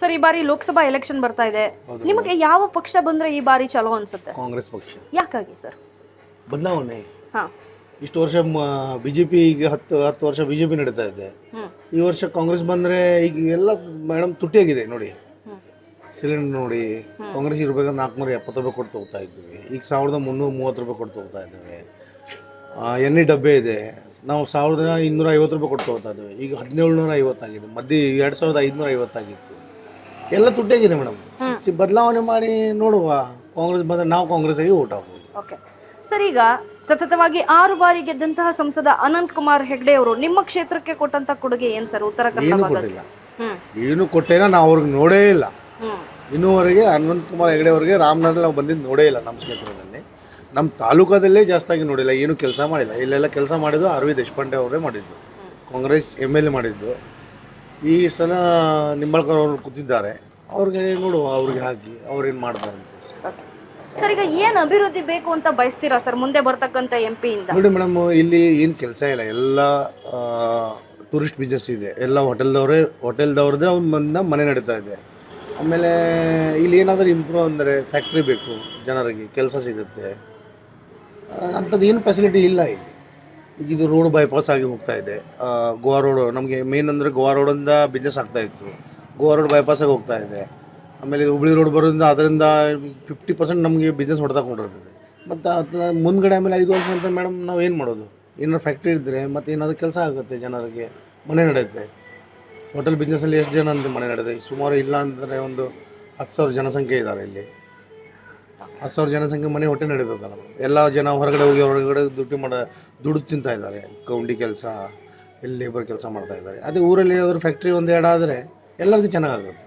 Sir ಈ ಬಾರಿ Lok Sabha election ಬರ್ತಾ ಇದೆ. ನಿಮಗೆ ಯಾವ ಪಕ್ಷ ಬಂದ್ರೆ ಈ ಬಾರಿ ಚಲೋ ಅನ್ಸುತ್ತೆ? ಕಾಂಗ್ರೆಸ್ ಪಕ್ಷ. ಯಾಕಾಗಿ ಸರ್? ಬದಲಾವಣೆ. ಹಾ. ಇಷ್ಟು ವರ್ಷ ಬಿ ಜೆ ಪಿ ಈಗ ಹತ್ತು ಹತ್ತು ವರ್ಷ ಬಿ ಜೆ ಪಿ ನಡೀತಾ ಇದೆ. ಈ ವರ್ಷ ಕಾಂಗ್ರೆಸ್ ಬಂದರೆ ಈಗ ಎಲ್ಲ ಮೇಡಮ್ ತುಟ್ಟಿಯಾಗಿದೆ ನೋಡಿ. ಸಿಲಿಂಡರ್ ನೋಡಿ ಕಾಂಗ್ರೆಸ್ ಇರಬೇಕಾದ್ರೆ ನಾಲ್ಕುನೂರ ಎಪ್ಪತ್ತು ರೂಪಾಯಿ ಕೊಟ್ಟು ಹೋಗ್ತಾ ಇದ್ವಿ ಈಗ ಸಾವಿರದ ಮುನ್ನೂರ ಮೂವತ್ತು ರೂಪಾಯಿ ಕೊಟ್ಟು ಹೋಗ್ತಾ ಇದ್ದೇವೆ. ಎಣ್ಣೆ ಡಬ್ಬೆ ಇದೆ. ನಾವು ಸಾವಿರದ ಇನ್ನೂರ ಐವತ್ತು ರೂಪಾಯಿ ಕೊಟ್ಟು ಹೋಗ್ತಾ ಇದ್ದೇವೆ. ಈಗ ಹದಿನೇಳು ನೂರ ಐವತ್ತಾಗಿದೆ ಮಧ್ಯೆ ಎರಡು ಸಾವಿರದ ಐದುನೂರ ಐವತ್ತಾಗಿತ್ತು ಎಲ್ಲ ತುಟ್ಟಿಯಾಗಿದೆ ಮೇಡಮ್. ಬದಲಾವಣೆ ಮಾಡಿ ನೋಡುವ. ಕಾಂಗ್ರೆಸ್ ಬಂದರೆ ನಾವು ಆಗಿ ಓಟ್ ಹಾಕೋದು ಓಕೆ. ಸರ್ ಈಗ ಸತತವಾಗಿ ಆರು ಬಾರಿ ಗೆದ್ದಂತಹ ಸಂಸದ ಅನಂತ್ ಕುಮಾರ್ ಹೆಗ್ಡೆ ಅವರು ನಿಮ್ಮ ಕ್ಷೇತ್ರಕ್ಕೆ ಕೊಟ್ಟಂತ ಕೊಡುಗೆ ಏನ್ ಸರ್? ಉತ್ತರ ಏನು ಕೊಟ್ಟಿಲ್ಲ. ಏನು ಕೊಟ್ಟೇನ ನಾವು ಅವ್ರಿಗೆ ನೋಡೇ ಇಲ್ಲ. ಇನ್ನೂವರೆಗೆ ಅನಂತ್ ಕುಮಾರ್ ಹೆಗ್ಡೆ ಅವರಿಗೆ ರಾಮನಗರ ನಾವು ಬಂದಿದ್ದು ನೋಡೇ ಇಲ್ಲ ನಮ್ಮ ಕ್ಷೇತ್ರದಲ್ಲಿ. ನಮ್ಮ ತಾಲೂಕದಲ್ಲೇ ಜಾಸ್ತಿಯಾಗಿ ನೋಡಿಲ್ಲ ಏನು ಕೆಲಸ ಮಾಡಿಲ್ಲ. ಇಲ್ಲೆಲ್ಲ ಕೆಲಸ ಮಾಡಿದ್ದು ಅರವಿ ದೇಶಪಾಂಡೆ ಅವರೇ ಮಾಡಿದ್ದು. ಕಾಂಗ್ರೆಸ್ ಎಂ ಎಲ್ ಎ ಮಾಡಿದ್ದು. ಈ ಸಲ ನಿಂಬಳ್ಕರ್ ಅವರು ಕೂತಿದ್ದಾರೆ. ಅವ್ರಿಗೆ ನೋಡುವ ಅವ್ರಿಗೆ ಹಾಕಿ ಅವ್ರೇನು ಮಾಡ್ತಾರೆ ಅಂತ ಸರ್ ಈಗ ಏನ್ ಅಭಿವೃದ್ಧಿ ಬೇಕು ಅಂತ ಬಯಸ್ತೀರಾ ಸರ್ ಮುಂದೆ ಬರ್ತಕ್ಕಂತ ಎಂ ಇಂದ ನೋಡಿ ಮೇಡಮ್ ಇಲ್ಲಿ ಏನು ಕೆಲಸ ಇಲ್ಲ. ಎಲ್ಲ ಟೂರಿಸ್ಟ್ ಬಿಸ್ನೆಸ್ ಇದೆ. ಎಲ್ಲ ಹೋಟೆಲ್ದವರೇ ಹೋಟೆಲ್ದವ್ರದ್ದೇ ಅವ್ರ ಮನೆ ನಡೀತಾ ಇದೆ. ಆಮೇಲೆ ಇಲ್ಲಿ ಏನಾದರೂ ಇಂಪ್ರೂವ್ ಅಂದರೆ ಫ್ಯಾಕ್ಟ್ರಿ ಬೇಕು ಜನರಿಗೆ ಕೆಲಸ ಸಿಗುತ್ತೆ. ಅಂಥದ್ದು ಏನು ಫೆಸಿಲಿಟಿ ಇಲ್ಲ ಇಲ್ಲಿ. ಇದು ರೋಡ್ ಬೈಪಾಸ್ ಆಗಿ ಹೋಗ್ತಾ ಇದೆ. ಗೋವಾ ರೋಡ್ ನಮಗೆ ಮೇನ್ ಅಂದರೆ ಗೋವಾ ರೋಡಿಂದ ಬಿಸ್ನೆಸ್ ಆಗ್ತಾ ಇತ್ತು. ಗೋವಾ ರೋಡ್ ಬೈಪಾಸ್ ಆಗಿ ಹೋಗ್ತಾ ಇದೆ. ಆಮೇಲೆ ಹುಬ್ಳಿ ರೋಡ್ ಬರೋದ್ರಿಂದ ಅದರಿಂದ ಫಿಫ್ಟಿ ಪರ್ಸೆಂಟ್ ನಮಗೆ ಬಿಸ್ನೆಸ್ ಹೊಡೆದಾಕೊಂಡಿರ್ತದೆ. ಮತ್ತು ಅದು ಮುಂದ್ಗಡೆ ಆಮೇಲೆ ಐದು ವರ್ಷ ಅಂತ ಮೇಡಮ್ ನಾವು ಏನು ಮಾಡೋದು? ಏನಾದ್ರು ಫ್ಯಾಕ್ಟ್ರಿ ಇದ್ದರೆ ಮತ್ತು ಏನಾದರೂ ಕೆಲಸ ಆಗುತ್ತೆ ಜನರಿಗೆ, ಮನೆ ನಡೆಯುತ್ತೆ. ಹೋಟೆಲ್ ಬಿಸ್ನೆಸ್ಸಲ್ಲಿ ಎಷ್ಟು ಜನ ಅಂತ ಮನೆ ನಡೆಯುತ್ತೆ? ಸುಮಾರು ಇಲ್ಲ ಅಂದರೆ ಒಂದು ಹತ್ತು ಸಾವಿರ ಜನಸಂಖ್ಯೆ ಇದ್ದಾರೆ ಇಲ್ಲಿ. ಹತ್ತು ಸಾವಿರ ಜನಸಂಖ್ಯೆ ಮನೆ ಹೊಟ್ಟೆ ನಡಿಬೇಕಲ್ಲ. ಎಲ್ಲ ಜನ ಹೊರಗಡೆ ಹೋಗಿ ಹೊರಗಡೆ ದುಡ್ಡು ಮಾಡ, ದುಡ್ಡು ತಿಂತಾ ಇದ್ದಾರೆ. ಕೌಂಡಿ ಕೆಲಸ, ಇಲ್ಲಿ ಲೇಬರ್ ಕೆಲಸ ಮಾಡ್ತಾ ಇದ್ದಾರೆ. ಅದೇ ಊರಲ್ಲಿ ಯಾವ್ದಾದ್ರು ಫ್ಯಾಕ್ಟ್ರಿ ಒಂದು ಎರಡು ಆದರೆ ಎಲ್ಲರಿಗೂ ಚೆನ್ನಾಗಾಗುತ್ತೆ.